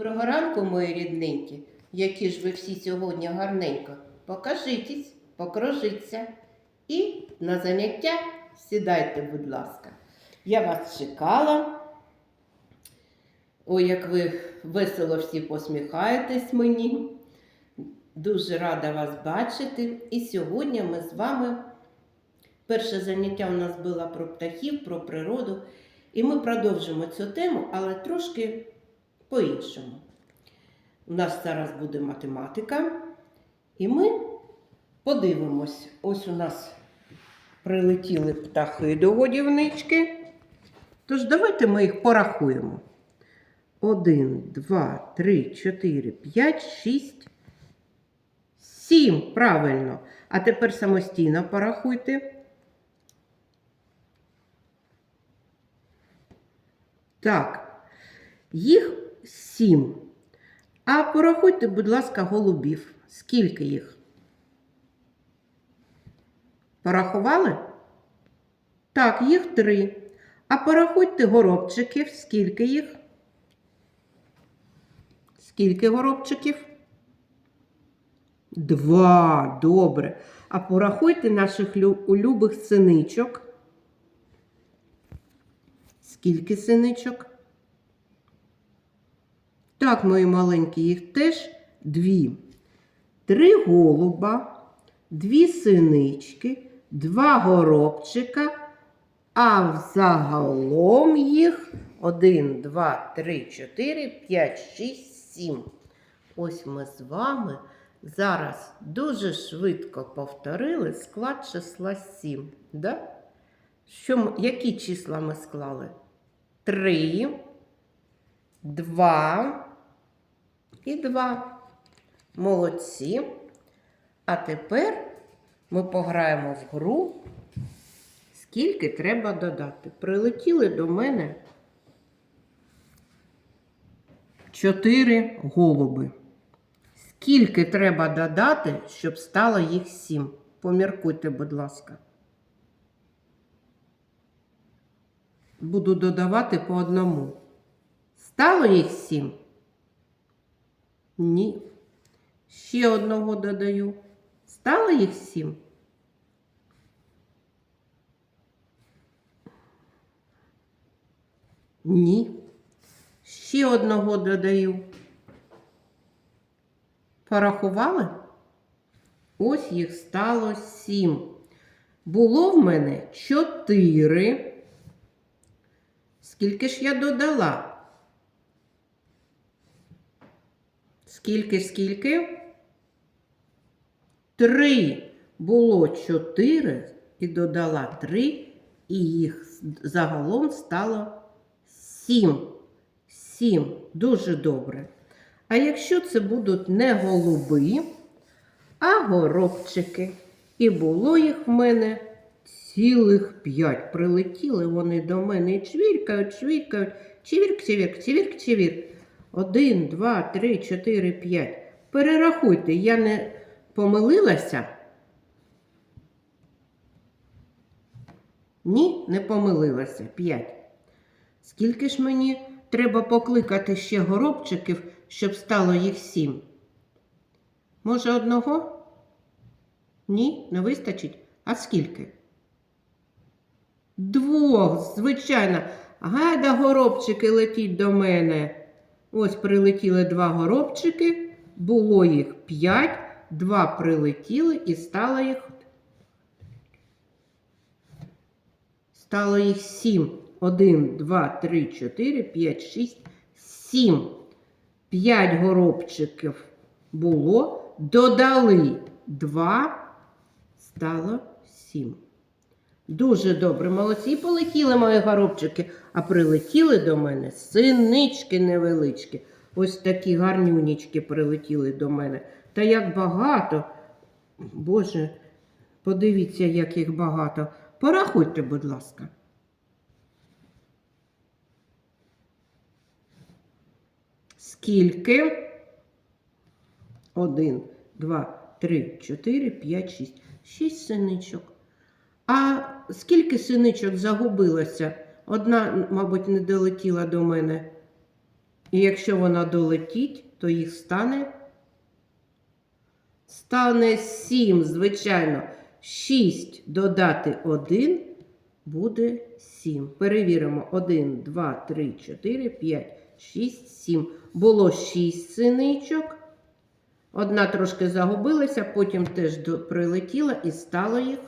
Доброго ранку, мої рідненькі, які ж ви всі сьогодні гарненько. Покажітесь, покружіться і на заняття сідайте, будь ласка. Я вас чекала. Ой, як ви весело всі посміхаєтесь мені. Дуже рада вас бачити. І сьогодні ми з вами. Перше заняття у нас було про птахів, про природу. І ми продовжимо цю тему, але трошки по-іншому. У нас зараз буде математика, і ми подивимось. Ось у нас прилетіли птахи до годівнички. Тож давайте ми їх порахуємо. Один, два, три, чотири, п'ять, шість, сім. Правильно. А тепер самостійно порахуйте. Так, їх сім. А порахуйте, будь ласка, голубів. Скільки їх? Порахували? Так, їх три. А порахуйте горобчиків. Скільки їх? Скільки горобчиків? Два. Добре. А порахуйте наших лю- улюбих синичок. Скільки синичок? Так, мої маленькі, їх теж дві. Три голуба, дві синички, два горобчика, а взагалом їх один, два, три, чотири, п'ять, шість, сім. Ось ми з вами зараз дуже швидко повторили склад числа 7. Да? Що які числа ми склали? Три, два і два. Молодці. А тепер ми пограємо в гру. Скільки треба додати? Прилетіли до мене чотири голуби. Скільки треба додати, щоб стало їх сім? Поміркуйте, будь ласка. Буду додавати по одному. Стало їх сім? Ні. Ще одного додаю. Стало їх сім? Ні. Ще одного додаю. Порахували? Ось їх стало сім. Було в мене чотири. Скільки ж я додала? Скільки, скільки? Три. Було чотири і додала три, і їх загалом стало сім. Сім. Дуже добре. А якщо це будуть не голуби, а горобчики. І було їх в мене цілих п'ять. Прилетіли вони до мене і чвіркають, чвіркають, чвірк, чвірк, чвірк, чвірк. Один, два, три, чотири, п'ять. Перерахуйте, я не помилилася? Ні, не помилилася. П'ять. Скільки ж мені треба покликати ще горобчиків, щоб стало їх сім? Може, одного? Ні, не вистачить. А скільки? Двох, звичайно. Гайда горобчики летіть до мене. Ось прилетіли два горобчики, було їх п'ять, два прилетіли і стало їх. Стало їх сім. Один, два, три, чотири, п'ять, шість, сім. П'ять горобчиків було, додали два, стало сім. Дуже добре, молодці. І полетіли мої горобчики, а прилетіли до мене синички невеличкі. Ось такі гарнюнічки прилетіли до мене. Та як багато. Боже, подивіться, як їх багато. Порахуйте, будь ласка. Скільки? Один, два, три, чотири, п'ять, шість. Шість синичок. А скільки синичок загубилося? Одна, мабуть, не долетіла до мене. І якщо вона долетить, то їх стане. Стане 7, звичайно. 6 додати 1 буде 7. Перевіримо. 1, 2, 3, 4, 5, 6, 7. Було 6 синичок. Одна трошки загубилася, потім теж прилетіла і стало їх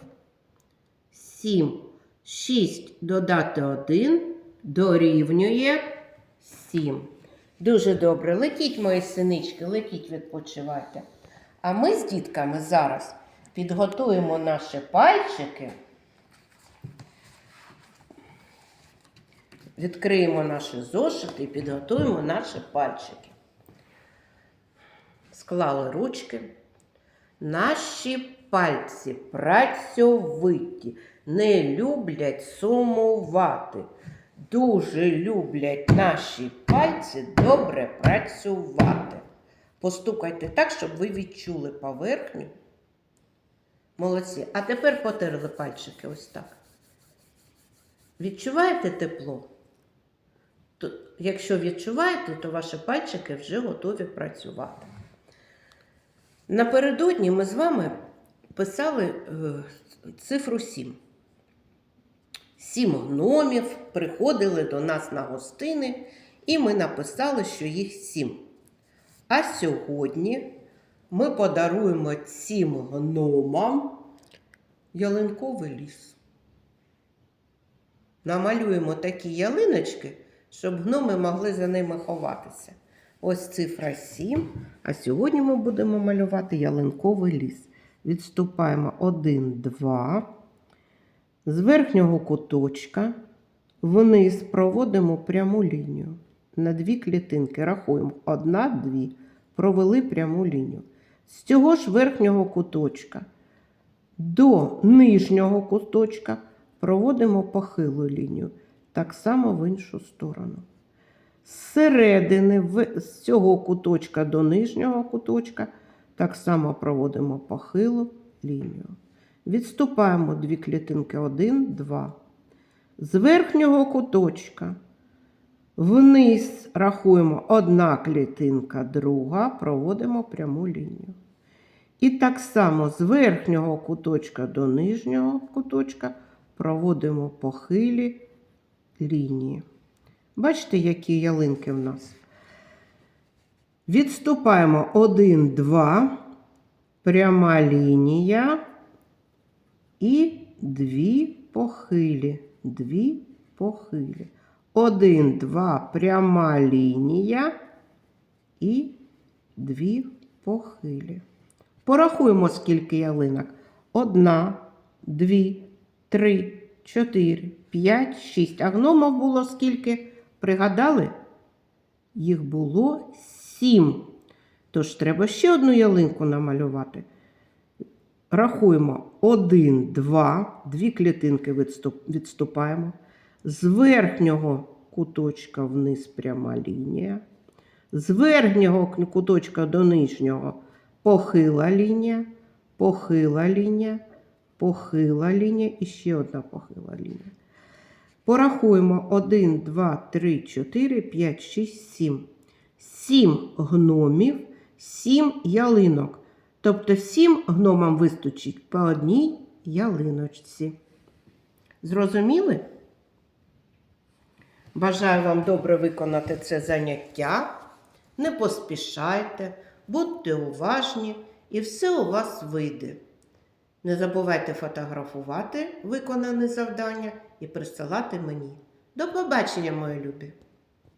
7. 6 додати 1 дорівнює 7. Дуже добре. Летіть, мої синички, летіть, відпочивайте. А ми з дітками зараз підготуємо наші пальчики. Відкриємо наші зошити і підготуємо наші пальчики. Склали ручки. Наші пальці працьовиті, не люблять сумувати. Дуже люблять наші пальці добре працювати. Постукайте так, щоб ви відчули поверхню. Молодці. А тепер потерли пальчики ось так. Відчуваєте тепло? Якщо відчуваєте, то ваші пальчики вже готові працювати. Напередодні ми з вами писали е, цифру 7. Сім гномів приходили до нас на гостини, і ми написали, що їх сім. А сьогодні ми подаруємо цим гномам ялинковий ліс. Намалюємо такі ялиночки, щоб гноми могли за ними ховатися. Ось цифра 7. А сьогодні ми будемо малювати ялинковий ліс. Відступаємо 1, 2. З верхнього куточка вниз проводимо пряму лінію. На дві клітинки рахуємо. Одна, дві. Провели пряму лінію. З цього ж верхнього куточка до нижнього куточка проводимо похилу лінію. Так само в іншу сторону. Зсередини в- з цього куточка до нижнього куточка так само проводимо похилу лінію. Відступаємо дві клітинки 1, 2. З верхнього куточка вниз рахуємо одна клітинка, друга, проводимо пряму лінію. І так само з верхнього куточка до нижнього куточка проводимо похилі лінії. Бачите, які ялинки в нас? Відступаємо 1, 2, пряма лінія і дві похилі. Дві похилі. 1, 2, пряма лінія і дві похилі. Порахуємо, скільки ялинок. Одна, дві, три, чотири, п'ять, шість. А гномів було скільки? Пригадали? Їх було сім. Тож треба ще одну ялинку намалювати. Рахуємо 1, 2, дві клітинки відступ- відступаємо. З верхнього куточка вниз пряма лінія. З верхнього куточка до нижнього похила лінія, похила лінія, похила лінія і ще одна похила лінія. Порахуємо 1, 2, 3, 4, 5, 6, 7. 7 гномів, 7 ялинок. Тобто всім гномам вистачить по одній ялиночці. Зрозуміли? Бажаю вам добре виконати це заняття. Не поспішайте, будьте уважні і все у вас вийде. Не забувайте фотографувати виконане завдання і присилати мені. До побачення, мої любі!